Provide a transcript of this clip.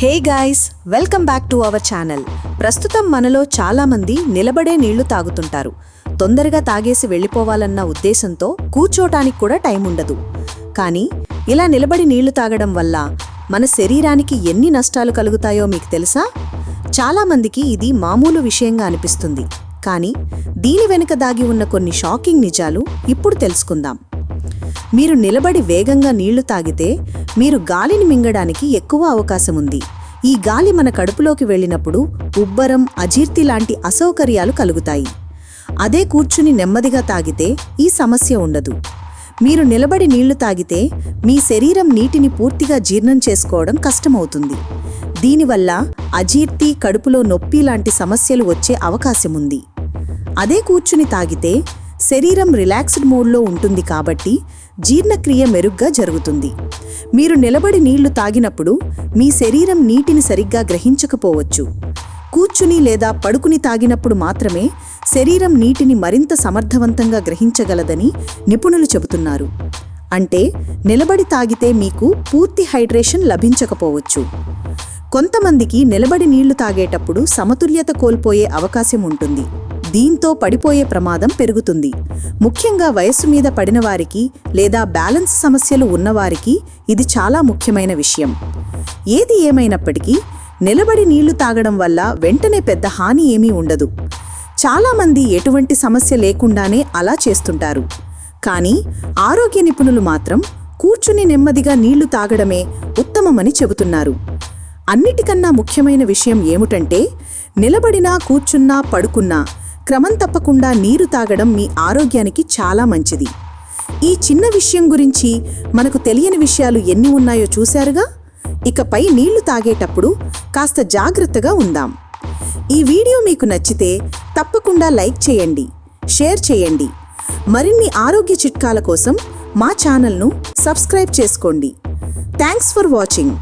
Hey guys welcome back to our channel. ప్రస్తుతం మనలో చాలామంది నిలబడే నీళ్ళు తాగుతుంటారు. తొందరగా తాగేసి వెళ్ళిపోవాలన్న ఉద్దేశంతో కూర్చోటానికి కూడా టైం ఉండదు. కానీ ఇలా నిలబడి నీళ్ళు తాగడం వల్ల మన శరీరానికి ఎన్ని నష్టాలు కలుగుతాయో మీకు తెలుసా? చాలామందికి ఇది మామూలు విషయంగా అనిపిస్తుంది. కానీ దీని వెనుక దాగి ఉన్న కొన్ని షాకింగ్ నిజాలు ఇప్పుడు తెలుసుకుందాం. మీరు నిలబడి వేగంగా నీళ్ళు తాగితే మీరు గాలిని మింగడానికి ఎక్కువ అవకాశం ఉంది ఈ గాలి మన కడుపులోకి వెళ్ళినప్పుడు ఉబ్బరం అజీర్తి లాంటి అసౌకర్యాలు కలుగుతాయి. అదే కూర్చుని నెమ్మదిగా తాగితే ఈ సమస్య ఉండదు. మీరు నిలబడి నీళ్ళు తాగితే మీ శరీరం నీటిని పూర్తిగా జీర్ణం చేసుకోవడం కష్టమవుతుంది. దీనివల్ల అజీర్తి కడుపులో నొప్పి లాంటి సమస్యలు వచ్చే అవకాశం ఉంది అదే కూర్చుని తాగితే శరీరం రిలాక్స్డ్ మోడ్లో ఉంటుంది కాబట్టి జీర్ణక్రియ మెరుగ్గా జరుగుతుంది. మీరు నిలబడి నీళ్ళు తాగినప్పుడు మీ శరీరం నీటిని సరిగ్గా గ్రహించకపోవచ్చు. కూర్చుని లేదా పడుకుని తాగినప్పుడు మాత్రమే శరీరం నీటిని మరింత సమర్థవంతంగా గ్రహించగలదని నిపుణులు చెబుతున్నారు. అంటే నిలబడి తాగితే మీకు పూర్తి హైడ్రేషన్ లభించకపోవచ్చు. కొంతమందికి నిలబడి నీళ్ళు తాగేటప్పుడు సమతుల్యత కోల్పోయే అవకాశం ఉంటుంది. దీంతో పడిపోయే ప్రమాదం పెరుగుతుంది. ముఖ్యంగా వయస్సు మీద పడిన వారికి లేదా బ్యాలెన్స్ సమస్యలు ఉన్నవారికి ఇది చాలా ముఖ్యమైన విషయం. ఏది ఏమైనప్పటికీ నిలబడి నీళ్ళు తాగడం వల్ల వెంటనే పెద్ద హాని ఏమీ ఉండదు. చాలామంది ఎటువంటి సమస్య లేకుండానే అలా చేస్తుంటారు. కానీ ఆరోగ్య నిపుణులు మాత్రం కూర్చుని నెమ్మదిగా నీళ్ళు తాగడమే ఉత్తమమని చెబుతున్నారు. అన్నిటికన్నా ముఖ్యమైన విషయం ఏమిటంటే నిలబడినా కూర్చున్నా పడుకున్నా క్రమం తప్పకుండా నీరు తాగడం మీ ఆరోగ్యానికి చాలా మంచిది. ఈ చిన్న విషయం గురించి మనకు తెలియని విషయాలు ఎన్ని ఉన్నాయో చూశారుగా? ఇకపై నీళ్ళు తాగేటప్పుడు కాస్త జాగ్రత్తగా ఉందాం. ఈ వీడియో మీకు నచ్చితే తప్పకుండా లైక్ చేయండి షేర్ చేయండి. మరిన్ని ఆరోగ్య చిట్కాల కోసం మా ఛానల్ను సబ్స్క్రైబ్ చేసుకోండి. Thanks for watching.